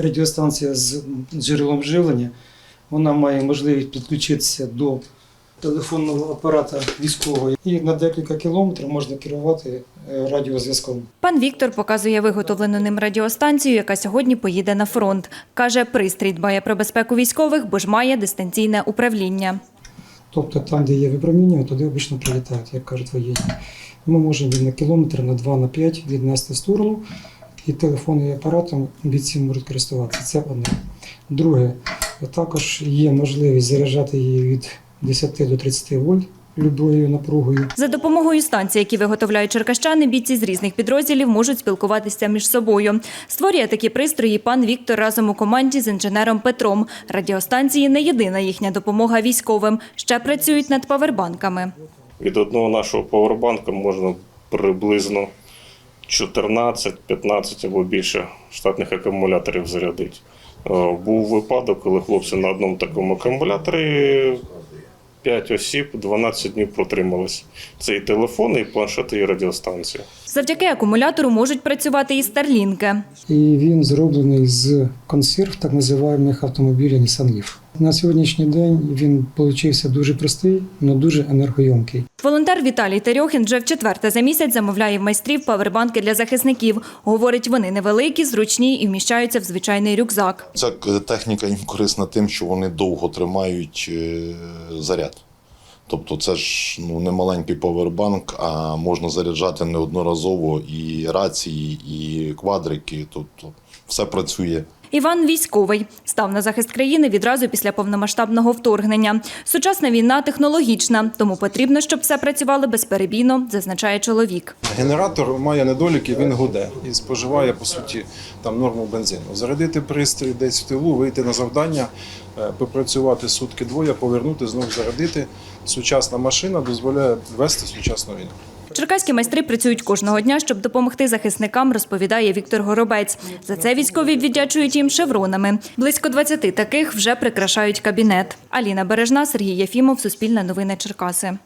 радіостанція з джерелом живлення. Вона має можливість підключитися до телефонного апарата військового і на декілька кілометрів можна керувати е, радіозв'язком. Пан Віктор показує виготовлену ним радіостанцію, яка сьогодні поїде на фронт. Каже, пристрій дбає про безпеку військових, бо ж має дистанційне управління. Тобто там, де є випромінювання, туди обично прилітають, як кажуть воєнні. Ми можемо на кілометр, на 2, на 5 віднести в сторону, і телефонним апаратом бійці можуть користуватися. Це одне. Друге, також є можливість заряджати її від 10 до 30 вольт любою напругою. За допомогою станцій, які виготовляють черкащани, бійці з різних підрозділів можуть спілкуватися між собою. Створює такі пристрої пан Віктор разом у команді з інженером Петром. Радіостанції не єдина їхня допомога військовим. Ще працюють над павербанками. Від одного нашого павербанка можна приблизно 14-15 або більше штатних акумуляторів зарядити. Е, Був випадок, коли хлопці на одному такому акумуляторі 5 осіб 12 днів протримались. Це і телефони, і планшети, і радіостанція. Завдяки акумулятору можуть працювати і старлінки. І він зроблений з консерв так називаємих автомобілів Nissan Leaf. На сьогоднішній день він получився дуже простий, але дуже енергойомкий. Волонтер Віталій Терьохін вже в четверте за місяць замовляє в майстрів павербанки для захисників. Говорить, вони невеликі, зручні і вміщаються в звичайний рюкзак. Ця техніка їм корисна тим, що вони довго тримають е, заряд. Тобто це ж ну, не маленький повербанк, а можна заряджати неодноразово і рації, і квадрики. Тобто все працює. Іван військовий став на захист країни відразу після повномасштабного вторгнення. Сучасна війна технологічна, тому потрібно, щоб все працювало безперебійно, зазначає чоловік. Генератор має недоліки, він гуде і споживає по суті там норму бензину. Зарядити пристрій десь в тилу, вийти на завдання, е, попрацювати сутки двоє, повернути, знову зарядити. Сучасна машина дозволяє вести сучасну війну. Черкаські майстри працюють кожного дня, щоб допомогти захисникам, розповідає Віктор Горобець. За це військові віддячують їм шевронами. Близько 20 таких вже прикрашають кабінет. Аліна Бережна, Сергій Єфімов, Суспільне новини Черкаси.